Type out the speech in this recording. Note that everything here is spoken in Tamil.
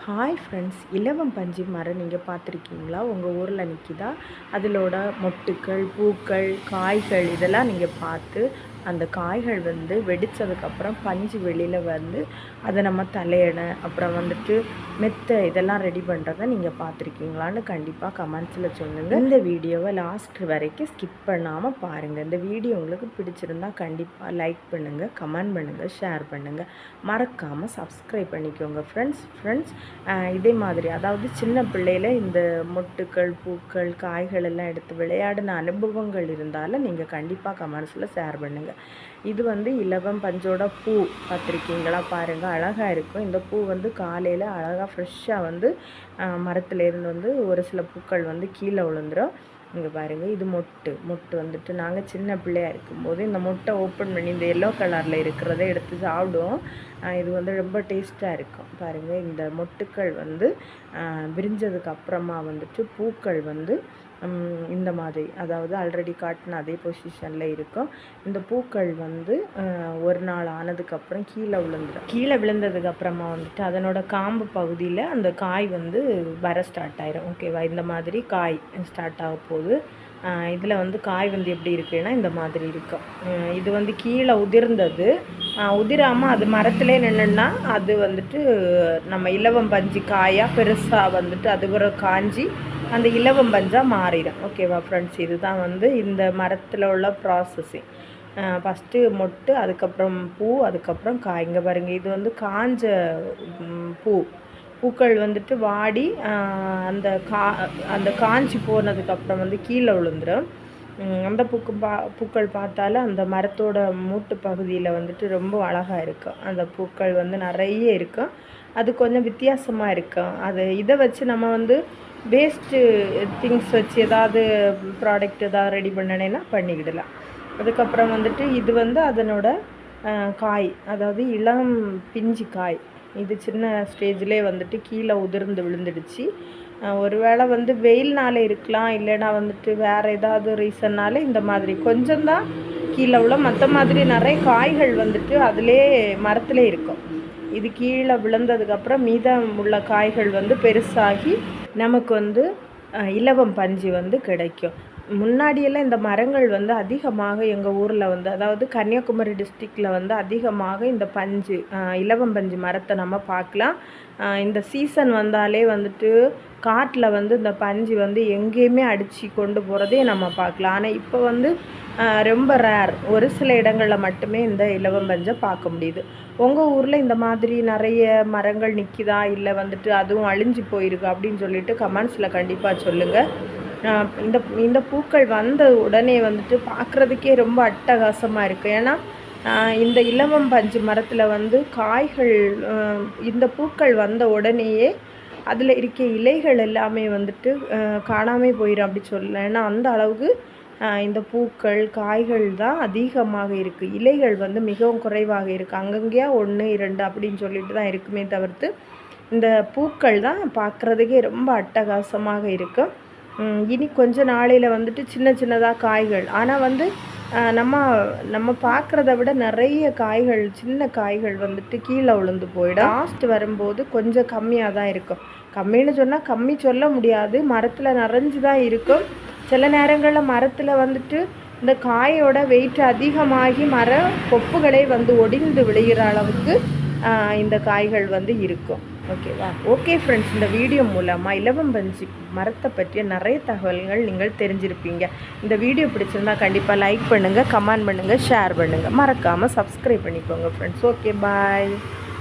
ஹாய் ஃப்ரெண்ட்ஸ் இலவம் பஞ்சு மரம் நீங்கள் பார்த்துருக்கீங்களா? உங்கள் ஊரில் நிற்கிதா அதிலோட மொட்டுக்கள் பூக்கள் காய்கள் இதெல்லாம் நீங்கள் பார்த்து அந்த காய்கள் வந்து வெடித்ததுக்கப்புறம் பஞ்சு வெளியில் வந்து அதை நம்ம தலையணை அப்புறம் வந்துட்டு மெத்தை இதெல்லாம் ரெடி பண்ணுறத நீங்கள் பார்த்துருக்கீங்களான்னு கண்டிப்பாக கமெண்ட்ஸில் சொல்லுங்கள் இந்த வீடியோவை லாஸ்ட் வரைக்கும் ஸ்கிப் பண்ணாமல் பாருங்கள் இந்த வீடியோ உங்களுக்கு பிடிச்சிருந்தா கண்டிப்பாக லைக் பண்ணுங்கள் கமெண்ட் பண்ணுங்கள் ஷேர் பண்ணுங்கள் மறக்காமல் சப்ஸ்கிரைப் பண்ணிக்கோங்க ஃப்ரெண்ட்ஸ் ஃப்ரெண்ட்ஸ் இதே மாதிரி அதாவது சின்ன பிள்ளையில இந்த மொட்டுக்கள் பூக்கள் காய்கள் எல்லாம் எடுத்து விளையாடின அனுபவங்கள் இருந்தாலும் நீங்கள் கண்டிப்பாக கமெண்ட்ஸில் ஷேர் பண்ணுங்கள் இது வந்து இலவம் பஞ்சோட பூ பார்த்துருக்கீங்களா? பாருங்கள் அழகாக இருக்கும். இந்த பூ வந்து காலையில் அழகாக ஃப்ரெஷ்ஷாக வந்து மரத்துலேருந்து வந்து ஒரு சில பூக்கள் வந்து கீழே விழுந்துரும். இங்கே பாருங்கள் இது மொட்டு. மொட்டு வந்துட்டு நாங்கள் சின்ன பிள்ளையாக இருக்கும்போது இந்த மொட்டை ஓப்பன் பண்ணி இந்த எல்லோ கலரில் இருக்கிறத எடுத்து சாப்பிடுவோம். இது வந்து ரொம்ப டேஸ்ட்டாக இருக்கும். பாருங்கள் இந்த மொட்டுக்கள் வந்து விரிஞ்சதுக்கு அப்புறமா வந்துட்டு பூக்கள் வந்து இந்த மாதிரி. அதாவது ஆல்ரெடி காட்டின அதே பொசிஷனில் இருக்கும். இந்த பூக்கள் வந்து ஒரு நாள் ஆனதுக்கப்புறம் கீழே விழுந்துடும். கீழே விழுந்ததுக்கப்புறமா வந்துட்டு அதனோட காம்பு பகுதியில் அந்த காய் வந்து வர ஸ்டார்ட் ஆயிரும். ஓகேவா இந்த மாதிரி காய் ஸ்டார்ட் ஆக போகுது. இதில் வந்து காய் வந்து எப்படி இருக்குன்னா இந்த மாதிரி இருக்கும். இது வந்து கீழே உதிர்ந்தது. உதிராமல் அது மரத்திலே நின்றுன்னா அது வந்துட்டு நம்ம இலவம் பஞ்சு காயாக பெருசாக வந்துட்டு அது ஒரு காஞ்சி அந்த இலவம் பஞ்சாக மாறிடும். ஓகேவா ஃப்ரெண்ட்ஸ் இதுதான் வந்து இந்த மரத்தில் உள்ள ப்ராசஸிங் ஃபஸ்ட்டு மொட்டு அதுக்கப்புறம் பூ அதுக்கப்புறம் காய் இங்கே பாருங்கள் இது வந்து காஞ்ச பூ. பூக்கள் வந்துட்டு வாடி அந்த கா அந்த காஞ்சி போனதுக்கப்புறம் வந்து கீழே விழுந்துடும் அந்த பூக்கு பா பூக்கள் பார்த்தாலும் அந்த மரத்தோட மூட்டு பகுதியில் வந்துட்டு ரொம்ப அழகாக இருக்கும். அந்த பூக்கள் வந்து நிறைய இருக்கும். அது கொஞ்சம் வித்தியாசமாக இருக்கும் அது இதை வச்சு நம்ம வந்து வேஸ்ட்டு திங்ஸ் வச்சு ஏதாவது ப்ராடக்ட் ஏதாவது ரெடி பண்ணனேன்னா பண்ணிக்கிடலாம். அதுக்கப்புறம் வந்துட்டு இது வந்து அதனோட காய் அதாவது இளம் பிஞ்சு காய். இது சின்ன ஸ்டேஜ்லேயே வந்துட்டு கீழே உதிர்ந்து விழுந்துடுச்சு. ஒருவேளை வந்து வெயில்னால இருக்கலாம் இல்லைனா வந்துட்டு வேறு ஏதாவது ரீசன்னால இந்த மாதிரி. கொஞ்சம்தான் கீழே உள்ள மற்ற மாதிரி நிறைய காய்கள் வந்துட்டு அதிலே மரத்துலே இருக்கும். இது கீழே விழுந்ததுக்கப்புறம் மீதம் உள்ள காய்கள் வந்து பெருசாகி நமக்கு வந்து இலவம் பஞ்சு வந்து கிடைக்கும். முன்னாடியெல்லாம் இந்த மரங்கள் வந்து அதிகமாக எங்கள் ஊரில் வந்து அதாவது கன்னியாகுமரி டிஸ்ட்ரிக்டில் வந்து அதிகமாக இந்த பஞ்சு இலவம் பஞ்சு மரத்தை நம்ம பார்க்கலாம். இந்த சீசன் வந்தாலே வந்துட்டு காட்டில் வந்து இந்த பஞ்சு வந்து எங்கேயுமே அடித்து கொண்டு போகிறதே நம்ம பார்க்கலாம். ஆனால் இப்போ வந்து ரொம்ப ரேர் ஒரு சில இடங்களில் மட்டுமே இந்த இலவம் பஞ்சை பார்க்க முடியுது. உங்கள் ஊரில் இந்த மாதிரி நிறைய மரங்கள் நிற்கிதா இல்லை வந்துட்டு அதுவும் அழிஞ்சு போயிருக்கு அப்படின்னு சொல்லிட்டு கமெண்ட்ஸில் கண்டிப்பாக சொல்லுங்கள் இந்த இந்த பூக்கள் வந்த உடனே வந்துட்டு பார்க்குறதுக்கே ரொம்ப அட்டகாசமாக இருக்குது ஏன்னா இந்த இலவம் பஞ்சு மரத்தில் வந்து காய்கள் இந்த பூக்கள் வந்த உடனேயே அதில் இருக்க இலைகள் எல்லாமே வந்துட்டு காணாமல் போயிடும் அப்படி சொல்லலாம் ஏன்னா அந்த அளவுக்கு இந்த பூக்கள் காய்கள் தான் அதிகமாக இருக்குது இலைகள் வந்து மிகவும் குறைவாக இருக்குது அங்கங்கேயா ஒன்று இரண்டு அப்படின்னு சொல்லிட்டு தான் இருக்குமே தவிர்த்து இந்த பூக்கள் தான் பார்க்குறதுக்கே ரொம்ப அட்டகாசமாக இருக்கும் இனி கொஞ்ச நாளையில் வந்துட்டு சின்ன சின்னதாக காய்கள். ஆனால் வந்து நம்ம நம்ம பார்க்குறத விட நிறைய காய்கள் சின்ன காய்கள் வந்துட்டு கீழே விழுந்து போயிடும். லாஸ்ட் வரும்போது கொஞ்சம் கம்மியாக தான் இருக்கும். கம்மின்னு சொன்னால் கம்மி சொல்ல முடியாது. மரத்தில் நிறைஞ்சு தான் இருக்கும். சில நேரங்களில் மரத்தில் வந்துட்டு இந்த காயோட வெயிட் அதிகமாகி மர கொப்புகளை வந்து ஒடிந்து விழுகிற அளவுக்கு இந்த காய்கள் வந்து இருக்கும். ஓகேவா ஓகே ஃப்ரெண்ட்ஸ் இந்த வீடியோ மூலமாக இலவம்பஞ்சி மரத்தை பற்றிய நிறைய தகவல்கள் நீங்கள் தெரிஞ்சிருப்பீங்க. இந்த வீடியோ பிடிச்சிருந்தா கண்டிப்பாக லைக் பண்ணுங்கள் கமெண்ட் பண்ணுங்கள் ஷேர் பண்ணுங்கள் மறக்காமல் சப்ஸ்கிரைப் பண்ணிக்கோங்க ஃப்ரெண்ட்ஸ் ஓகே பாய்